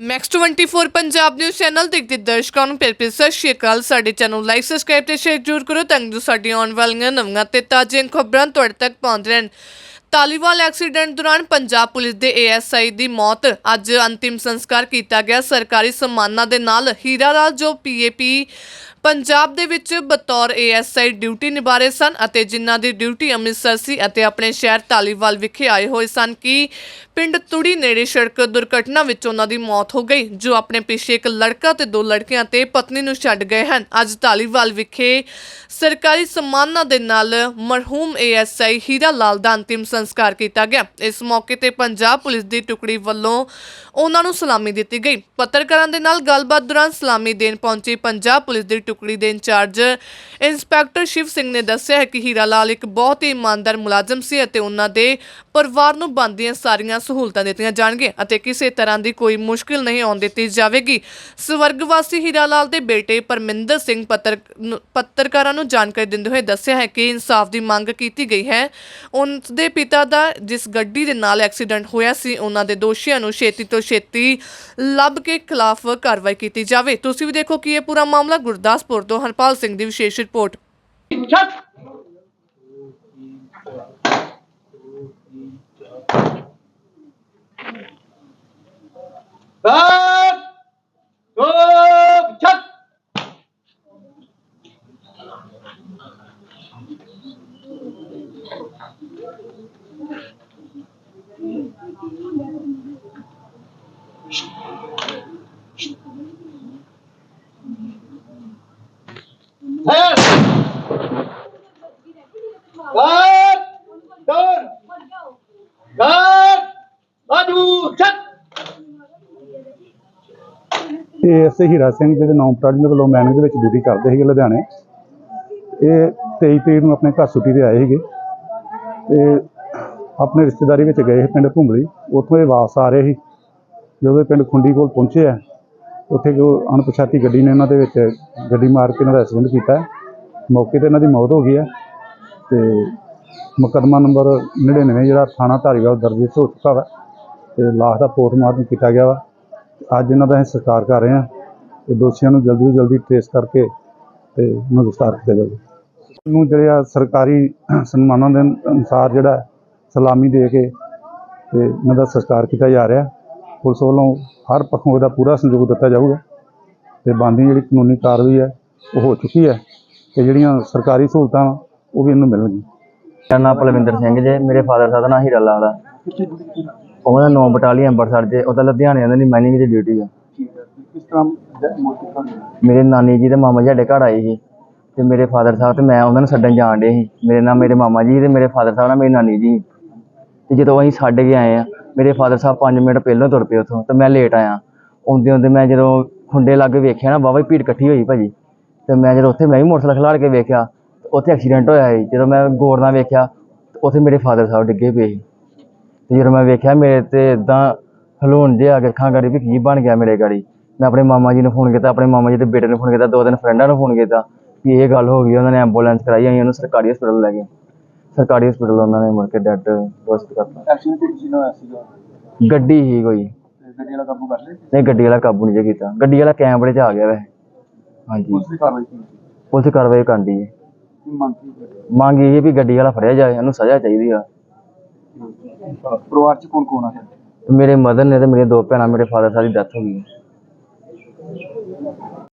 Max 24 Punjab news channel ਦੇਖਦੇ ਦਰਸ਼ਕਾਂ ਨੂੰ ਪਿਆਰ ਭਰੀ ਸਤਿ ਸ਼੍ਰੀ ਅਕਾਲ। ਸਾਡੇ ਚੈਨਲ ਨੂੰ ਲਾਈਕ ਸਬਸਕ੍ਰਾਈਬ ਤੇ ਸ਼ੇਅਰ ਜ਼ਰੂਰ ਕਰੋ ਤਾਂ ਜੋ ਸਾਡੀਆਂ ਆਉਣ ਵਾਲੀਆਂ ਨਵੀਆਂ ਤੇ ਤਾਜ਼ੀਆਂ ਖਬਰਾਂ ਤੁਹਾਡੇ ਤੱਕ ਪਹੁੰਚ ਰਹਿਣ। ਤਾਲੀਵਾਲ ਐਕਸੀਡੈਂਟ ਦੌਰਾਨ ਪੰਜਾਬ ਪੁਲਿਸ ਦੇ ਏਐਸਆਈ ਦੀ ਮੌਤ। ਅੱਜ ਅੰਤਿਮ ਸੰਸਕਾਰ ਕੀਤਾ ਗਿਆ। ਸਰਕਾਰੀ ਸਨਮਾਨਾਂ ਦੇ ਨਾਲ ਹੀਰਾ ਲਾਲ, ਜੋ ਪੀਏਪੀ ਪੰਜਾਬ ਦੇ ਵਿੱਚ ਬਤੌਰ ਏਐਸਆਈ ਡਿਊਟੀ ਨਿਭਾ ਰਹੇ ਸਨ ਅਤੇ ਜਿਨ੍ਹਾਂ ਦੀ ਡਿਊਟੀ ਅੰਮ੍ਰਿਤਸਰ ਸੀ ਅਤੇ ਆਪਣੇ ਸ਼ਹਿਰ ਤਾਲੀਵਾਲ ਵਿਖੇ ਆਏ ਹੋਏ ਸਨ ਕਿ ਪਿੰਡ ਤੁੜੀ ਨੇੜੇ ਸੜਕ ਦੁਰਘਟਨਾ ਵਿੱਚ ਉਹਨਾਂ ਦੀ ਮੌਤ ਹੋ ਗਈ, ਜੋ ਆਪਣੇ ਪਿੱਛੇ ਇੱਕ ਲੜਕਾ ਤੇ ਦੋ ਲੜਕੀਆਂ ਤੇ ਪਤਨੀ ਨੂੰ ਛੱਡ ਗਏ ਹਨ। ਅੱਜ ਤਾਲੀਵਾਲ ਵਿਖੇ ਸਰਕਾਰੀ ਸਨਮਾਨਾਂ ਦੇ ਨਾਲ ਮਰਹੂਮ ਏਐਸਆਈ ਹੀਰਾ ਲਾਲ ਦਾ ਅੰਤਿਮ ਸੰਸਕਾਰ ਕੀਤਾ ਗਿਆ। ਇਸ ਮੌਕੇ ਤੇ ਪੰਜਾਬ ਪੁਲਿਸ ਦੀ ਟੁਕੜੀ ਵੱਲੋਂ ਉਹਨਾਂ ਨੂੰ ਸਲਾਮੀ ਦਿੱਤੀ ਗਈ। ਪੱਤਰਕਾਰਾਂ ਦੇ ਨਾਲ ਗੱਲਬਾਤ ਦੌਰਾਨ ਸਲਾਮੀ ਦੇਣ ਪਹੁੰਚੀ ਪੰਜਾਬ ਪੁਲਿਸ ਦੀ ਟੁਕੜੀ ਦੇ ਇੰਚਾਰਜ ਇੰਸਪੈਕਟਰ ਸ਼ਿਵ ਸਿੰਘ ਨੇ ਦੱਸਿਆ ਹੈ ਕਿ ਹੀਰਾ ਲਾਲ ਇੱਕ ਬਹੁਤ ਹੀ ਇਮਾਨਦਾਰ ਮੁਲਾਜ਼ਮ ਸੀ ਅਤੇ ਉਹਨਾਂ ਦੇ ਪਰਿਵਾਰ ਨੂੰ ਬਣਦੀਆਂ ਸਾਰੀਆਂ ਸਹੂਲਤਾਂ ਦਿੱਤੀਆਂ ਜਾਣਗੀਆਂ ਅਤੇ ਕਿਸੇ ਤਰ੍ਹਾਂ ਦੀ ਕੋਈ ਮੁਸ਼ਕਿਲ ਨਹੀਂ ਆਉਣ ਦਿੱਤੀ ਜਾਵੇਗੀ। ਸਵਰਗਵਾਸੀ ਹੀਰਾ ਲਾਲ ਦੇ ਬੇਟੇ ਪਰਮਿੰਦਰ ਸਿੰਘ ਪੱਤਰ ਪੱਤਰਕਾਰਾਂ ਨੂੰ ਜਾਣਕਾਰੀ ਦਿੰਦੇ ਹੋਏ ਦੱਸਿਆ ਹੈ ਕਿ ਇਨਸਾਫ ਦੀ ਮੰਗ ਕੀਤੀ ਗਈ ਹੈ। ਉਹਨਾਂ ਦੇ ਪਿਤਾ ਦਾ ਜਿਸ ਗੱਡੀ ਦੇ ਨਾਲ ਐਕਸੀਡੈਂਟ ਹੋਇਆ ਸੀ, ਉਹਨਾਂ ਦੇ ਦੋਸ਼ੀਆਂ ਨੂੰ ਛੇਤੀ ਤੋਂ ਛੇਤੀ ਲੱਭ ਕੇ ਖਿਲਾਫ ਕਾਰਵਾਈ ਕੀਤੀ ਜਾਵੇ। ਤੁਸੀਂ ਵੀ ਦੇਖੋ ਕਿ ਇਹ ਪੂਰਾ ਮਾਮਲਾ ਗੁਰਦਾਸਪੁਰ ਤੋਂ ਹਰਪਾਲ ਸਿੰਘ ਦੀ ਵਿਸ਼ੇਸ਼ ਰਿਪੋਰਟ ਚੱਕ ਬਾਤ ਦੋ ਚੱਕ ਹੈ ਬਾਤ ਦੋ ਬਾਤ ਬਾਜੂ ਚੱਕ ਇਹ ਐਸ ਹੀਰਾ ਸਿੰਘ ਜਿਹੜੇ ਨੌਂ ਪਟਾਲੀ ਦੇ ਵੱਲੋਂ ਮੈਨਿੰਗ ਦੇ ਵਿੱਚ ਡਿਊਟੀ ਕਰਦੇ ਸੀਗੇ ਲੁਧਿਆਣੇ। ਇਹ 23 ਤਰੀਕ ਨੂੰ ਆਪਣੇ ਘਰ ਛੁੱਟੀ ਤੇ ਆਏ ਸੀਗੇ। ਤੇ ਆਪਣੇ ਰਿਸ਼ਤੇਦਾਰੀ ਵਿੱਚ ਗਏ ਸੀ ਪਿੰਡ ਘੁੰਮਲੀ ਉੱਥੋਂ ਇਹ ਵਾਪਸ ਆ ਰਹੇ ਸੀ। ਜਦੋਂ ਇਹ ਪਿੰਡ ਖੁੰਡੀ ਕੋਲ ਪਹੁੰਚੇ ਆ ਉੱਥੇ ਜੋ ਅਣਪਛਾਤੀ ਗੱਡੀ ਨੇ ਇਹਨਾਂ ਦੇ ਵਿੱਚ ਗੱਡੀ ਮਾਰ ਕੇ ਇਹਨਾਂ ਦਾ ਐਕਸੀਡੈਂਟ ਕੀਤਾ ਮੌਕੇ ਤੇ ਇਹਨਾਂ ਦੀ ਮੌਤ ਹੋ ਗਈ ਹੈ ਤੇ ਮੁਕੱਦਮਾ ਨੰਬਰ 99 ਜਿਹੜਾ ਥਾਣਾ ਧਾਰੀਵਾਲ ਦਰਜ ਹੋ ਚੁੱਕਾ ਵਾ ਤੇ ਲਾਸ਼ ਦਾ ਪੋਸਟਮਾਰਟਮ ਕੀਤਾ ਗਿਆ ਵਾ। ਅੱਜ ਇਹਨਾਂ ਦਾ ਅਸੀਂ ਸਤਿਕਾਰ ਕਰ ਰਹੇ ਹਾਂ ਤੇ ਦੋਸ਼ੀਆਂ ਨੂੰ ਜਲਦੀ ਤੋਂ ਜਲਦੀ ਟ੍ਰੇਸ ਕਰਕੇ ਤੇ ਉਹਨਾਂ ਨੂੰ ਗ੍ਰਿਫਤਾਰ ਕੀਤਾ ਜਾਵੇ। ਨੂੰ ਜਿਹੜੇ ਆ ਸਰਕਾਰੀ ਸਨਮਾਨਾਂ ਦੇ ਅਨੁਸਾਰ ਜਿਹੜਾ ਸਲਾਮੀ ਦੇ ਕੇ ਤੇ ਇਹਨਾਂ ਦਾ ਸਤਿਕਾਰ ਕੀਤਾ ਜਾ ਰਿਹਾ। ਪੁਲਿਸ ਵੱਲੋਂ ਹਰ ਪੱਖੋਂ ਇਹਦਾ ਪੂਰਾ ਸਹਿਯੋਗ ਦਿੱਤਾ ਜਾਊਗਾ ਤੇ ਬਣਦੀ ਜਿਹੜੀ ਕਾਨੂੰਨੀ ਕਾਰਵਾਈ ਹੈ ਉਹ ਹੋ ਚੁੱਕੀ ਹੈ ਤੇ ਜਿਹੜੀਆਂ ਸਰਕਾਰੀ ਸਹੂਲਤਾਂ ਉਹ ਵੀ ਇਹਨੂੰ ਮਿਲਣਗੀਆਂ। ਮੇਰਾ ਨਾਮ ਪਲਵਿੰਦਰ ਸਿੰਘ ਜੇ ਮੇਰੇ ਫਾਦਰ ਸਾਹਿਬ ਦਾ ਨਾਂ ਹੀਰਾ ਲਾਲ ਆ। ਉਹਨਾਂ ਦਾ 9 ਬਟਾਲੀਅਨ ਅੰਮ੍ਰਿਤਸਰ ਜੇ ਉਹਦਾ ਲੁਧਿਆਣੇ ਉਹਨਾਂ ਦੀ ਮਾਈਨਿੰਗ ਦੀ ਡਿਊਟੀ ਆ। ਕਿਸ ਤਰ੍ਹਾਂ ਮੋਟਿਵ ਮੇਰੇ ਨਾਨੀ ਜੀ ਤੇ ਮਾਮਾ ਜੀ ਸਾਡੇ ਘਰ ਆਏ ਸੀ ਤੇ ਮੇਰੇ ਫਾਦਰ ਸਾਹਿਬ ਤੇ ਮੈਂ ਉਹਨਾਂ ਨੂੰ ਛੱਡਣ ਜਾਣ ਡੇ ਸੀ। ਮੇਰੇ ਨਾਲ ਮੇਰੇ ਮਾਮਾ ਜੀ ਤੇ ਮੇਰੇ ਫਾਦਰ ਸਾਹਿਬ ਨਾਲ ਮੇਰੀ ਨਾਨੀ ਜੀ ਤੇ ਜਦੋਂ ਅਸੀਂ ਛੱਡ ਕੇ ਆਏ ਆ ਮੇਰੇ ਫਾਦਰ ਸਾਹਿਬ 5 ਮਿੰਟ ਪਹਿਲਾਂ ਤੁਰ ਪਏ ਉੱਥੋਂ ਤੇ ਮੈਂ ਲੇਟ ਆਇਆ। ਆਉਂਦੇ ਆਉਂਦੇ ਮੈਂ ਜਦੋਂ ਖੁੰਡੇ ਲਾਗੇ ਵੇਖਿਆ ਨਾ, ਵਾਹਵਾ ਭੀੜ ਇਕੱਠੀ ਹੋਈ ਭਾਜੀ। ਤੇ ਮੈਂ ਜਦੋਂ ਉੱਥੇ ਮੈਂ ਵੀ ਮੋਟਰਸਾਈਕਲ ਖਲਾੜ ਕੇ ਵੇਖਿਆ ਉੱਥੇ ਐਕਸੀਡੈਂਟ ਹੋਇਆ ਸੀ। ਜਦੋਂ ਮੈਂ ਗੌਰ ਨਾਲ ਵੇਖਿਆ, ਤੇ ਉੱਥੇ ਮੇਰੇ ਫਾਦਰ ਸਾਹਿਬ ਡਿੱਗੇ ਪਏ ਸੀ। ਤੇ ਜਦੋਂ ਮੈਂ ਵੇਖਿਆ ਮੇਰੇ ਤੇ ਇਦਾਂ ਹਲੂਣ ਜੇ ਆ ਕੇ ਅੱਖਾਂ ਗਾੜੀ ਵੀ ਕੀ ਬਣ ਗਿਆ ਮੇਰੇ ਗਾੜੀ। ਮੈਂ ਆਪਣੇ ਮਾਮਾ ਜੀ ਨੂੰ ਫੋਨ ਕੀਤਾ, ਆਪਣੇ ਮਾਮਾ ਜੀ ਦੇ ਬੇਟੇ ਨੂੰ ਫੋਨ ਕੀਤਾ, ਦੋ ਤਿੰਨ ਫਰੈਂਡਾਂ ਨੂੰ ਫੋਨ ਕੀਤਾ ਵੀ ਇਹ ਗੱਲ ਹੋ ਗਈ, ਉਹਨਾਂ ਨੇ ਐਂਬੂਲੈਂਸ ਕਰਾਈ, ਅਸੀਂ ਉਹਨੂੰ ਸਰਕਾਰੀ ਹਸਪੀਟਲ ਲੈ ਗਏ। ਸਰਕਾਰੀ ਹਸਪੀਟਲ ਉਹਨਾਂ ਨੇ ਮੁੜ ਕੇ ਡੈਡ ਪੋਸਟ ਕਰਤਾ। ਐਕਸੀਡੈਂਟ ਕਿਸ ਨਾਲ? ਹੋਇਆ ਸੀਗਾ ਗੱਡੀ ਹੀ ਕੋਈ। ਤੇ ਗੱਡੀ ਵਾਲਾ ਕਾਬੂ ਕਰ ਲਿਆ? ਨਹੀਂ ਗੱਡੀ ਵਾਲਾ ਕਾਬੂ ਨਹੀਂ ਜੇ ਕੀਤਾ। ਗੱਡੀ ਵਾਲਾ ਕੈਮਰੇ 'ਚ ਆ ਗਿਆ ਵੈਸੇ। ਹਾਂਜੀ। ਪੁਲਿਸ ਦੀ ਕਾਰਵਾਈ ਕੀ ਪੁਲਿਸ ਕਾਰਵਾਈ ਕਰਦੀ ਹੈ। ਕੀ ਮੰਗ ਕੀ ਕਰ ਮੰਗ ਇਹ ਵੀ ਗੱਡੀ ਵਾਲਾ ਫੜਿਆ ਜਾਏ ਉਹਨੂੰ ਸਜ਼ਾ ਚਾਹੀਦੀ ਆ। ਪਰਿਵਾਰ ਚ ਕੌਣ ਕੌਣ ਆ ਮੇਰੇ ਮਦਰ ਨੇ ਤੇ ਮੇਰੇ ਦੋ ਭੈਣਾਂ ਮੇਰੇ ਫਾਦਰ ਸਾਹਿਬ ਦੀ ਡੈਥ ਹੋ ਗਈ। ਹੈ।